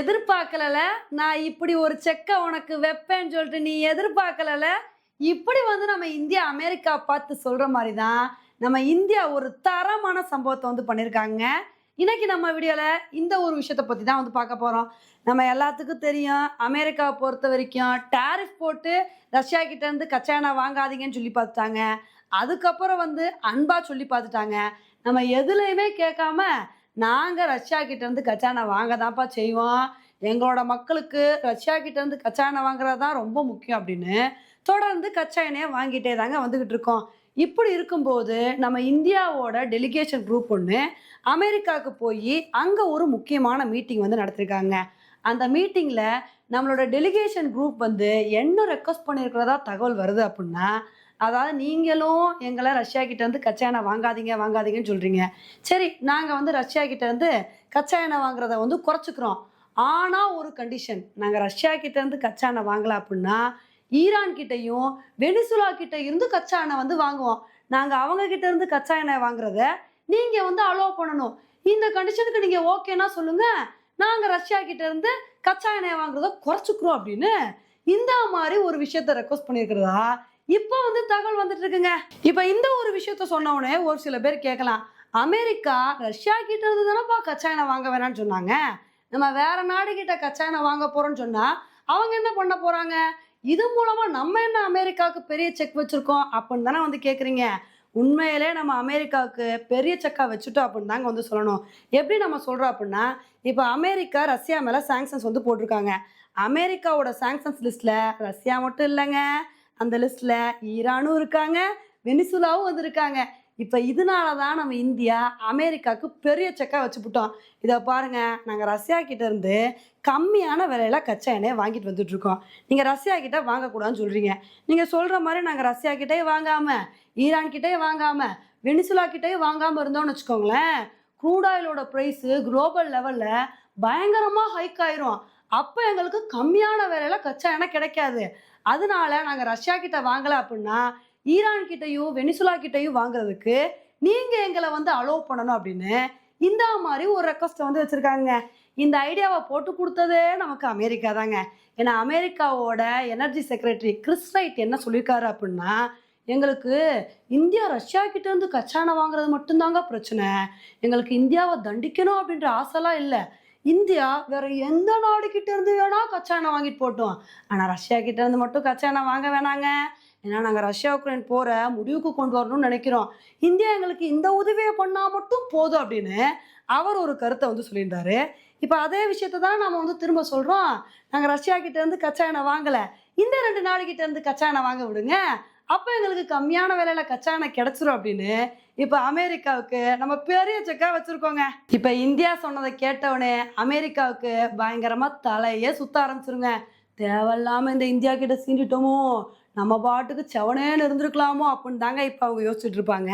எதிர்பார்க்கலல? நான் இப்படி ஒரு செக்கை உனக்கு வைப்பேன்னு சொல்லிட்டு நீ எதிர்பார்க்கலல? இப்படி வந்து நம்ம இந்தியா அமெரிக்கா பார்த்து சொல்ற மாதிரி தான் நம்ம இந்தியா ஒரு தரமான சம்பவத்தை வந்து பண்ணியிருக்காங்க இன்னைக்கு நம்ம வீடியோல இந்த ஒரு விஷயத்த பத்தி தான் வந்து பார்க்க போறோம். நம்ம எல்லாத்துக்கும் தெரியும் அமெரிக்காவை பொறுத்த வரைக்கும் டேரிஃப் போட்டு ரஷ்யா கிட்ட இருந்து கச்சா எண்ணெய் வாங்காதீங்கன்னு சொல்லி பார்த்துட்டாங்க. அதுக்கப்புறம் வந்து அன்பா சொல்லி பார்த்துட்டாங்க. நம்ம எதுலையுமே கேட்காம நாங்கள் ரஷ்யா கிட்டேருந்து கச்சானை வாங்க தான்ப்பா செய்வோம். எங்களோட மக்களுக்கு ரஷ்யா கிட்டேருந்து கச்சானை வாங்குறது தான் ரொம்ப முக்கியம் அப்படின்னு தொடர்ந்து கச்சா எண்ணெயை வாங்கிட்டே தாங்க வந்துக்கிட்டு இருக்கோம். இப்படி இருக்கும்போது நம்ம இந்தியாவோட டெலிகேஷன் குரூப் ஒன்று அமெரிக்காவுக்கு போய் அங்கே ஒரு முக்கியமான மீட்டிங் வந்து நடத்திருக்காங்க. அந்த மீட்டிங்கில் நம்மளோட டெலிகேஷன் குரூப் வந்து என்ன ரெக்வஸ்ட் பண்ணியிருக்கிறதா தகவல் வருது அப்படின்னா அதாவது நீங்களும் எங்களை ரஷ்யா கிட்ட இருந்து கச்சா எண்ணெய் வாங்காதீங்க வாங்காதீங்கன்னு சொல்கிறீங்க சரி நாங்கள் வந்து ரஷ்யா கிட்ட இருந்து கச்சா எண்ணெய் வாங்குறத வந்து குறைச்சிக்கிறோம். ஆனால் ஒரு கண்டிஷன் நாங்கள் ரஷ்யா கிட்ட இருந்து கச்சா எண்ணெய் வாங்கலாம் அப்படின்னா ஈரான் கிட்டையும் வெனிசுலா கிட்ட இருந்து கச்சா எண்ணெய் வந்து வாங்குவோம். நாங்கள் அவங்க கிட்ட இருந்து கச்சா எண்ணெய் வாங்குறத நீங்கள் வந்து அலோவ் பண்ணணும். இந்த கண்டிஷனுக்கு நீங்கள் ஓகேன்னா சொல்லுங்க. நாங்கள் ரஷ்யா கிட்ட இருந்து கச்சா எண்ணெய் வாங்குறத குறைச்சிக்கிறோம் அப்படின்னு இந்த மாதிரி ஒரு விஷயத்த ரெக்வஸ்ட் பண்ணியிருக்கிறதா? இப்போ வந்து தகவல் வந்துட்டு இருக்குங்க. இப்போ இந்த ஒரு விஷயத்த சொன்ன உடனே ஒரு சில பேர் கேட்கலாம். அமெரிக்கா ரஷ்யா கிட்ட இருந்து தானேப்பா கச்சா எண்ணெய் வாங்க வேணாம்னு சொன்னாங்க. நம்ம வேற நாடு கிட்ட கச்சா எண்ணெய் வாங்க போறோம்னு சொன்னா அவங்க என்ன பண்ண போறாங்க? இது மூலமா நம்ம என்ன அமெரிக்காவுக்கு பெரிய செக் வச்சிருக்கோம் அப்படின்னு தானே வந்து கேட்குறீங்க உண்மையிலே நம்ம அமெரிக்காவுக்கு பெரிய செக்காக வச்சுட்டோம் அப்படின்னு தாங்க வந்து சொல்லணும். எப்படி நம்ம சொல்கிறோம் அப்படின்னா இப்போ அமெரிக்கா ரஷ்யா மேலே சாங்ஷன்ஸ் வந்து போட்டிருக்காங்க. அமெரிக்காவோட சாங்ஷன்ஸ் லிஸ்ட்டில் ரஷ்யா மட்டும் இல்லைங்க. அந்த லிஸ்ட்ல ஈரானும் இருக்காங்க வெனிசுலாவும் வந்திருக்காங்க. இப்போ இதனால தான் நம்ம இந்தியா அமெரிக்காவுக்கு பெரிய செக்கா வச்சுப்புட்டோம் இதை பாருங்க நாங்கள் ரஷ்யா கிட்ட இருந்து கம்மியான விலையில கச்சா எண்ணெயை வாங்கிட்டு வந்துட்டு இருக்கோம் நீங்கள் ரஷ்யா கிட்ட வாங்கக்கூடாதுன்னு சொல்றீங்க. நீங்கள் சொல்ற மாதிரி நாங்கள் ரஷ்யா கிட்டே வாங்காம ஈரான் கிட்டே வாங்காம வெனிசுலா கிட்டே வாங்காம இருந்தோம்னு வச்சுக்கோங்களேன் க்ரூட் ஆயிலோட ப்ரைஸு குளோபல் லெவலில் பயங்கரமாக ஹைக் ஆயிரும். அப்போ எங்களுக்கு கம்மியான விலையில கச்சா எண்ணெய் கிடைக்காது. அதனால நாங்கள் ரஷ்யா கிட்ட வாங்கலை அப்படின்னா ஈரான் கிட்டையும் வெனிசுலா கிட்டையும் வாங்குறதுக்கு நீங்கள் எங்களை வந்து அலோவ் பண்ணணும் அப்படின்னு இந்த மாதிரி ஒரு ரெக்வஸ்ட்டை வந்து வச்சுருக்காங்க. இந்த ஐடியாவை போட்டு கொடுத்ததே நமக்கு அமெரிக்கா தாங்க. ஏன்னா அமெரிக்காவோட எனர்ஜி செக்ரட்டரி கிறிஸ் ரைட் என்ன சொல்லியிருக்காரு அப்படின்னா எங்களுக்கு இந்தியா ரஷ்யா கிட்ட இருந்து கச்சானை வாங்குறது மட்டும்தாங்க பிரச்சனை. எங்களுக்கு இந்தியாவை தண்டிக்கணும் அப்படின்ற ஆசைலாம் இல்லை. இந்தியா வேற எந்த நாடு கிட்ட இருந்து வேணா கச்சானை வாங்கிட்டு போட்டோம் ஆனால் ரஷ்யா கிட்ட இருந்து மட்டும் எண்ணெய் வாங்க வேணாங்க. ஏன்னா நாங்கள் ரஷ்யா உக்ரைன் போற முடிவுக்கு கொண்டு வரணும்னு நினைக்கிறோம். இந்தியா எங்களுக்கு இந்த உதவியை பண்ணால் மட்டும் போதும் அப்படின்னு அவர் ஒரு கருத்தை வந்து சொல்லியிருந்தாரு. இப்போ அதே விஷயத்தை தான் நம்ம வந்து திரும்ப சொல்கிறோம் நாங்கள் ரஷ்யா கிட்ட இருந்து கச்சா எண்ணெய் வாங்கலை. இந்த ரெண்டு நாடு கிட்ட இருந்து கச்சா எண்ணெய் வாங்க விடுங்க. அப்போ எங்களுக்கு கம்மியான விலையில கச்சா கிடைச்சிரும் அப்படின்னு இப்போ அமெரிக்காவுக்கு நம்ம பெரிய செக்கா வச்சுருக்கோங்க. இப்போ இந்தியா சொன்னதை கேட்டவுடனே அமெரிக்காவுக்கு பயங்கரமாக தலையே சுத்த ஆரம்பிச்சிருங்க. தேவையில்லாமல் இந்த இந்தியா கிட்ட சீண்டிட்டோமோ நம்ம பாட்டுக்கு செவனேன்னு இருந்திருக்கலாமோ அப்படின்னு தாங்க இப்போ அவங்க யோசிச்சுட்டு இருப்பாங்க.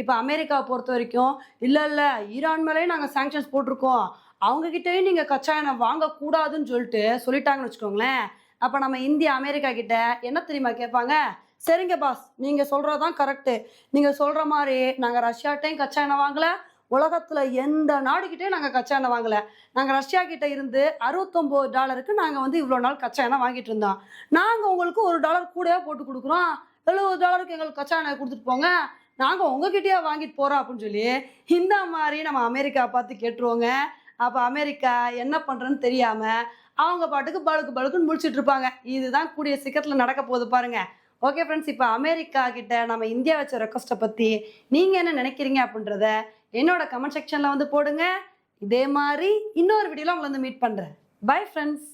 இப்போ அமெரிக்காவை பொறுத்த வரைக்கும் இல்லை இல்லை ஈரான் மேலேயும் நாங்கள் சாங்ஷன்ஸ் போட்டிருக்கோம். அவங்கக்கிட்டேயும் நீங்கள் கச்சா எண்ணெய் வாங்கக்கூடாதுன்னு சொல்லிட்டு சொல்லிட்டாங்கன்னு வச்சுக்கோங்களேன். அப்போ நம்ம இந்தியா அமெரிக்கா கிட்ட என்ன தெரியுமா கேட்பாங்க? சரிங்க பாஸ் நீங்கள் சொல்கிறது தான் கரெக்டு நீங்கள் சொல்கிற மாதிரி நாங்கள் ரஷ்யாட்டையும் கச்சா எண்ணெய் வாங்கலை. உலகத்தில் எந்த நாடுகிட்டையும் நாங்கள் கச்சா எண்ணெய் வாங்கலை. நாங்கள் ரஷ்யா கிட்டே இருந்து அறுபத்தொம்போது டாலருக்கு நாங்கள் வந்து இவ்வளோ நாள் கச்சா எண்ணெய் வாங்கிட்டு இருந்தோம். நாங்கள் உங்களுக்கு ஒரு டாலர் கூடவே போட்டு கொடுக்குறோம். எழுபது டாலருக்கு எங்களுக்கு கச்சா எண்ணெய் கொடுத்துட்டு போங்க. நாங்கள் உங்ககிட்டயே வாங்கிட்டு போகிறோம் அப்படின்னு சொல்லி இந்த மாதிரி நம்ம அமெரிக்கா பார்த்து கேட்டுருவோங்க. அப்போ அமெரிக்கா என்ன பண்ணுறேன்னு தெரியாமல் அவங்க பாட்டுக்கு பழுக்கு பழுக்குன்னு முடிச்சுட்டு இருப்பாங்க. இதுதான் கூடிய சீக்கிரத்தில் நடக்க போகுது பாருங்கள் ஓகே ஃப்ரெண்ட்ஸ் இப்போ அமெரிக்கா கிட்ட நம்ம இந்தியா வச்ச ரெக்வஸ்ட்டை பற்றி நீங்கள் என்ன நினைக்கிறீங்க அப்படின்றத என்னோட கமெண்ட் செக்ஷனில் வந்து போடுங்க. இதே மாதிரி இன்னொரு வீடியோவில் உங்களை வந்து மீட் பண்ணுறேன் பை ஃப்ரெண்ட்ஸ்